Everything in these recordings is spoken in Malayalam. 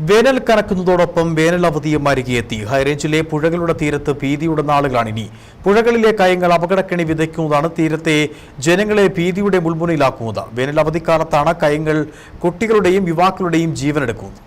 വേനൽ കനക്കുന്നതോടൊപ്പം വേനൽ അവധിയും അരികെയെത്തി. ഹൈറേഞ്ചിലെ പുഴകളുടെ തീരത്ത് ഭീതിയുടെ നാളുകളാണ് ഇനി. പുഴകളിലെ കയങ്ങൾ അപകടക്കെണി വിതയ്ക്കുന്നതാണ് തീരത്തെ ജനങ്ങളെ ഭീതിയുടെ മുൾമുനയിലാക്കുന്നത്. വേനൽ അവധിക്കാലത്താണ് കയങ്ങൾ കുട്ടികളുടെയും യുവാക്കളുടെയും ജീവനെടുക്കുന്നത്.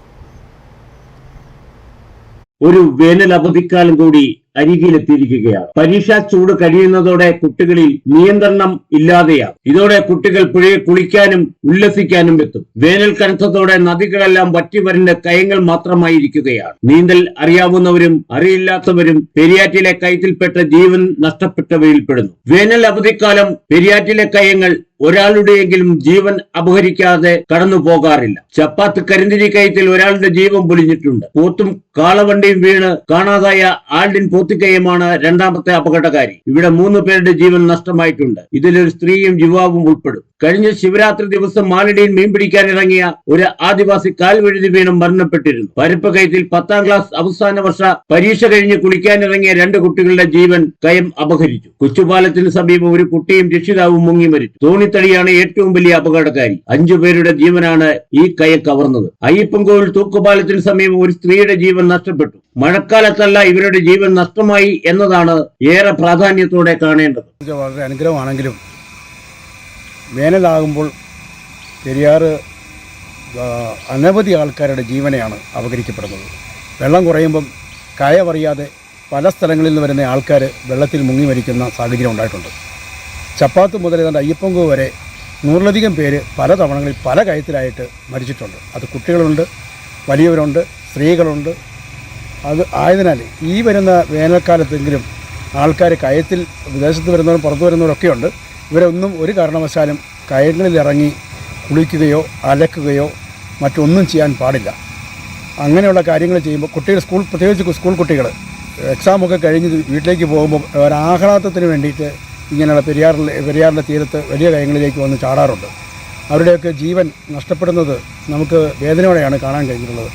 ഒരു വേനൽ അവധിക്കാലം കൂടി അരികിലെത്തിയിരിക്കുകയാണ് പരീക്ഷാ ചൂട് കഴിയുന്നതോടെ കുട്ടികളിൽ നിയന്ത്രണം ഇല്ലാതെയാകും ഇതോടെ കുട്ടികൾ പുഴയെ കുളിക്കാനും ഉല്ലസിക്കാനും എത്തും. വേനൽ കനത്തതോടെ നദികളെല്ലാം വറ്റിവരണ്ട് കയങ്ങൾ മാത്രമായിരിക്കുകയാണ്. നീന്തൽ അറിയാവുന്നവരും അറിയില്ലാത്തവരും പെരിയാറ്റിലെ കയത്തിൽപ്പെട്ട ജീവൻ നഷ്ടപ്പെട്ടവരിൽപ്പെടുന്നു വേനൽ അവധിക്കാലം പെരിയാറ്റിലെ കയങ്ങൾ ഒരാളുടെയെങ്കിലും ജീവൻ അപഹരിക്കാതെ കടന്നു പോകാറില്ല. ചപ്പാത്ത് കരിന്തിരി കയത്തിൽ ഒരാളുടെ ജീവൻ പൊലിഞ്ഞിട്ടുണ്ട്. പോത്തും കാളവണ്ടിയും വീണ് കാണാതായ ആൽഡിൻ പോത്തിക്കയമാണ് രണ്ടാമത്തെ അപകടകാരി. ഇവിടെ മൂന്ന് പേരുടെ ജീവൻ നഷ്ടമായിട്ടുണ്ട്. ഇതിലൊരു സ്ത്രീയും യുവാവും ഉൾപ്പെടും. കഴിഞ്ഞ ശിവരാത്രി ദിവസം മാലടിയിൽ മീൻ പിടിക്കാൻ ഇറങ്ങിയ ഒരു ആദിവാസി കാൽവഴുതി വീണും മരണപ്പെട്ടിരുന്നു. പരുപ്പ് കയത്തിൽ പത്താം ക്ലാസ് അവസാന വർഷ പരീക്ഷ കഴിഞ്ഞ് കുളിക്കാനിറങ്ങിയ രണ്ട് കുട്ടികളുടെ ജീവൻ കയം അപഹരിച്ചു. കൊച്ചുപാലത്തിന് സമീപം ഒരു കുട്ടിയും രക്ഷിതാവും മുങ്ങി മരിച്ചു. തോണിത്തടിയാണ് ഏറ്റവും വലിയ അപകടകാരി. അഞ്ചു പേരുടെ ജീവനാണ് ഈ കയ കവർന്നത്. അയ്യപ്പൻകോവിൽ തൂക്കുപാലത്തിന് സമീപം ഒരു സ്ത്രീയുടെ ജീവൻ നഷ്ടപ്പെട്ടു. മഴക്കാലത്തല്ല ഇവരുടെ ജീവൻ നഷ്ടമായി എന്നതാണ് ഏറെ പ്രാധാന്യത്തോടെ കാണേണ്ടത്. വളരെ അനുഗ്രഹമാണെങ്കിലും വേനലാകുമ്പോൾ പെരിയാർ അനവധി ആൾക്കാരുടെ ജീവനെയാണ് അപകരിക്കപ്പെടുന്നത്. വെള്ളം കുറയുമ്പം കയവറിയാതെ പല സ്ഥലങ്ങളിൽ നിന്ന് വരുന്ന ആൾക്കാർ വെള്ളത്തിൽ മുങ്ങി മരിക്കുന്ന സാഹചര്യം ഉണ്ടായിട്ടുണ്ട്. ചപ്പാത്ത് മുതൽ ഏതാണ്ട് അയ്യപ്പങ്കോ വരെ നൂറിലധികം പേര് പല തവണകളിൽ പല കയത്തിലായിട്ട് മരിച്ചിട്ടുണ്ട്. അത് കുട്ടികളുണ്ട് വലിയവരുണ്ട് സ്ത്രീകളുണ്ട്. അത് ആയതിനാൽ ഈ വരുന്ന വേനൽക്കാലത്തെങ്കിലും ആൾക്കാർ കയത്തിൽ വിദേശത്ത് വരുന്നവരും പുറത്തു വരുന്നവരൊക്കെ ഉണ്ട് ഇവരൊന്നും ഒരു കാരണവശാലും കയങ്ങളിൽ ഇറങ്ങി കുളിക്കുകയോ അലക്കുകയോ മറ്റൊന്നും ചെയ്യാൻ പാടില്ല. അങ്ങനെയുള്ള കാര്യങ്ങൾ ചെയ്യുമ്പോൾ കുട്ടികൾ സ്കൂൾ പ്രത്യേകിച്ച് സ്കൂൾ കുട്ടികൾ എക്സാമൊക്കെ കഴിഞ്ഞ് വീട്ടിലേക്ക് പോകുമ്പോൾ ഒരാഹ്ലാദത്തിന് വേണ്ടിയിട്ട് ഇങ്ങനെയുള്ള പെരിയാറിലെ പെരിയാറിന്റെ തീരത്ത് വലിയ കയങ്ങളിലേക്ക് വന്ന് ചാടാറുണ്ട്. അവരുടെയൊക്കെ ജീവൻ നഷ്ടപ്പെടുന്നത് നമുക്ക് വേദനയോടെയാണ് കാണാൻ കഴിഞ്ഞിട്ടുള്ളത്.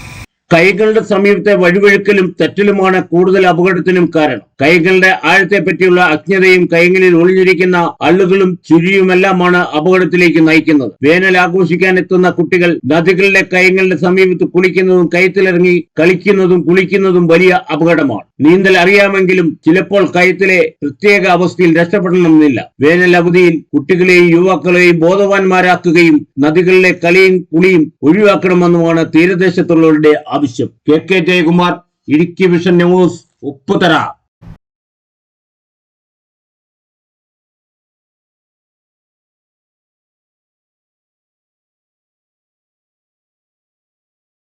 കൈകളുടെ സമീപത്തെ വഴിവഴുക്കലും തെറ്റലുമാണ് കൂടുതൽ അപകടത്തിനും കാരണം. കൈകളുടെ ആഴത്തെ പറ്റിയുള്ള അജ്ഞതയും കൈകളിൽ ഒളിഞ്ഞിരിക്കുന്ന അള്ളുകളും ചുരിയുമെല്ലാമാണ് അപകടത്തിലേക്ക് നയിക്കുന്നത്. വേനൽ ആഘോഷിക്കാൻ എത്തുന്ന കുട്ടികൾ നദികളുടെ കൈകളുടെ സമീപത്ത് കുളിക്കുന്നതും കയത്തിലിറങ്ങി കളിക്കുന്നതും കുളിക്കുന്നതും വലിയ അപകടമാണ്. നീന്തൽ അറിയാമെങ്കിലും ചിലപ്പോൾ കയത്തിലെ പ്രത്യേക അവസ്ഥയിൽ രക്ഷപ്പെടണമെന്നില്ല. വേനൽ അവധിയിൽ കുട്ടികളെയും യുവാക്കളെയും ബോധവാന്മാരാക്കുകയും നദികളിലെ കളിയും കുളിയും ഒഴിവാക്കണമെന്നുമാണ് തീരദേശത്തുള്ളവരുടെ ആവശ്യം. K K Jayakumar Idukki vision news Upputhara.